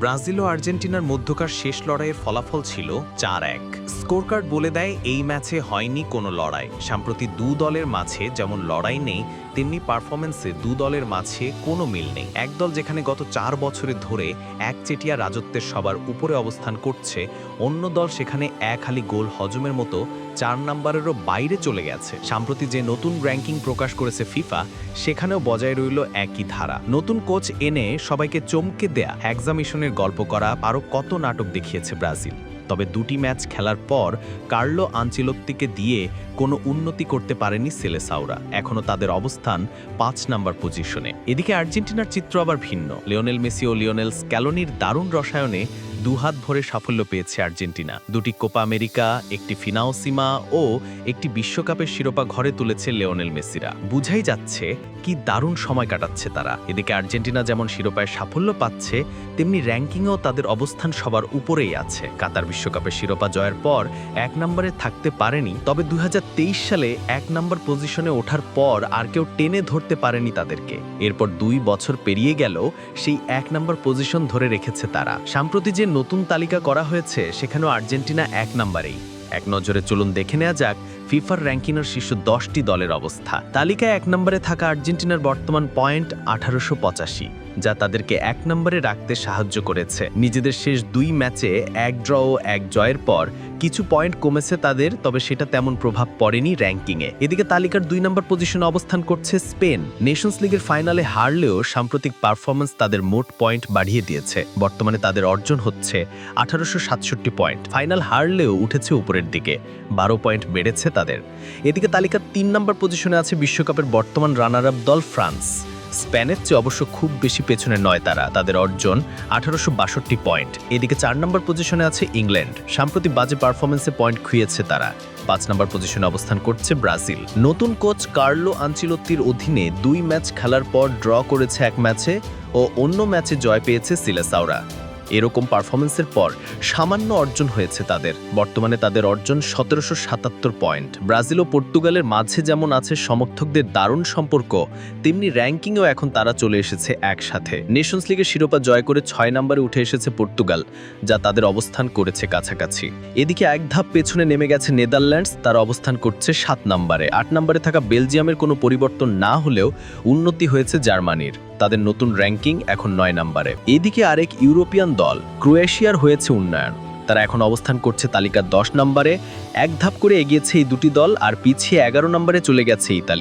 Brazil ও আর্জেন্টিনার মধ্যকার শেষ লড়াইয়ের ফলাফল ছিল চার এক। স্কোর কার্ড বলে দেয়, এই ম্যাচে হয়নি কোনো লড়াই। সম্প্রতি দু দলের মাঝে যেমন লড়াই নেই, তেমনি পারফরমেন্সে দু দলের মাঝে কোনো মিল নেই। এক দল যেখানে গত চার বছরে ধরে একচেটিয়া রাজত্বের সবার উপরে অবস্থান করছে, অন্য দল সেখানে এক হালি গোল হজমের মতো চার নাম্বারেরও বাইরে চলে গেছে। সম্প্রতি যে নতুন র্যাঙ্কিং প্রকাশ করেছে ফিফা, সেখানেও বজায় রইল একই ধারা। নতুন কোচ এনে সবাইকে চমকে দেয়া এক্সামিশনের গল্প করা আরও কত নাটক দেখিয়েছে ব্রাজিল। তবে দুটি ম্যাচ খেলার পর কার্লো আঞ্চেলত্তিকে দিয়ে কোনো উন্নতি করতে পারেনি সেলেসাওরা। এখনও তাদের অবস্থান পাঁচ নাম্বার পজিশনে। এদিকে আর্জেন্টিনার চিত্র আবার ভিন্ন। লিওনেল মেসি ও লিওনেল স্ক্যালোনির দারুণ রসায়নে দুহাত ভরে সাফল্য পেয়েছে আর্জেন্টিনা। দুটি কোপা আমেরিকা, একটি ফিনাওসিমা ও একটি বিশ্বকাপের শিরোপা ঘরে তুলেছে লিওনেল মেসিরা। বুঝাই যাচ্ছে কি দারুণ সময় কাটাচ্ছে তারা। এদিকে আর্জেন্টিনা যেমন শিরোপায় সাফল্য পাচ্ছে, তেমনি র্যাঙ্কিংয়েও তাদের অবস্থান সবার উপরেই আছে। কাতার বিশ্বকাপের শিরোপা জয়ের পর এক নম্বরে থাকতে পারেনি, তবে দুই হাজার তেইশ সালে এক নম্বর পজিশনে ওঠার পর আর কেউ টেনে ধরতে পারেনি তাদেরকে। এরপর দুই বছর পেরিয়ে গেল সেই এক নম্বর পজিশন ধরে রেখেছে তারা। সাম্প্রতি যে নতুন তালিকা করা হয়েছে সেখানেও আর্জেন্টিনা এক নম্বরেই। এক নজরে চলুন দেখে নেওয়া যাক ফিফার র্যাঙ্কিংয়ের শীর্ষ দশটি দলের অবস্থা। তালিকায় এক নম্বরে থাকা আর্জেন্টিনার বর্তমান পয়েন্ট আঠারোশো পঁচাশি, যা তাদেরকে এক নম্বরে রাখতে সাহায্য করেছে। নিজেদের শেষ দুই ম্যাচে এক ড্র ও এক জয়ের পর কিছু পয়েন্ট কমেছে তাদের, তবে সেটা তেমন প্রভাব পড়েনি র্যাঙ্কিংয়ে। এদিকে তালিকার দুই নম্বর পজিশনে অবস্থান করছে স্পেন। নেশনস লিগের ফাইনালে হারলেও সাম্প্রতিক পারফরমেন্স তাদের মোট পয়েন্ট বাড়িয়ে দিয়েছে। বর্তমানে তাদের অর্জন হচ্ছে আঠারোশো সাতষট্টি পয়েন্ট। ফাইনাল হারলেও উঠেছে উপরের দিকে। বারো পয়েন্ট বেড়েছে তাদের। এদিকে তালিকার তিন নম্বর পজিশনে আছে বিশ্বকাপের বর্তমান রানার আপ দল ফ্রান্স। স্প্যানের চেয়ে অবশ্য খুব বেশি পেছনে নয় তারা, তাদের অর্জন আঠারোশো বাষট্টি পয়েন্ট এদিকে চার নম্বর পজিশনে আছে ইংল্যান্ড। সাম্প্রতিক বাজে পারফরমেন্সে পয়েন্ট খুঁয়েছে তারা। পাঁচ নম্বর পজিশনে অবস্থান করছে ব্রাজিল। নতুন কোচ কার্লো আঞ্চিলত্তির অধীনে দুই ম্যাচ খেলার পর ড্র করেছে এক ম্যাচে ও অন্য ম্যাচে জয় পেয়েছে সিলেসাওরা। এরকম পারফরমেন্সের পর সামান্য অর্জন হয়েছে তাদের। বর্তমানে তাদের অর্জন সতেরোশো সাতাত্তর পয়েন্ট। ব্রাজিল ও পর্তুগালের মাঝে যেমন আছে সমর্থকদের দারুণ সম্পর্ক, তেমনি র্যাঙ্কিংয়েও এখন তারা চলে এসেছে একসাথে। নেশনস লিগের শিরোপা জয় করে ছয় নম্বরে উঠে এসেছে পর্তুগাল, যা তাদের অবস্থান করেছে কাছাকাছি। এদিকে এক ধাপ পেছনে নেমে গেছে নেদারল্যান্ডস, তার অবস্থান করছে সাত নম্বরে। আট নম্বরে থাকা বেলজিয়ামের কোনো পরিবর্তন না হলেও উন্নতি হয়েছে জার্মানির। তাদের নতুন র্যাঙ্কিং এখন নয় নাম্বারে। এদিকে আরেক ইউরোপিয়ান দল, ক্রোয়েশিয়ার হয়েছে উন্নয়ন। তারা এখন অবস্থান করছে তালিকার দশ নম্বরে। এক ধাপ করে এগিয়েছে এই দুটি দল আর পিছিয়ে এগারো নম্বরে চলে গেছে ইতালি।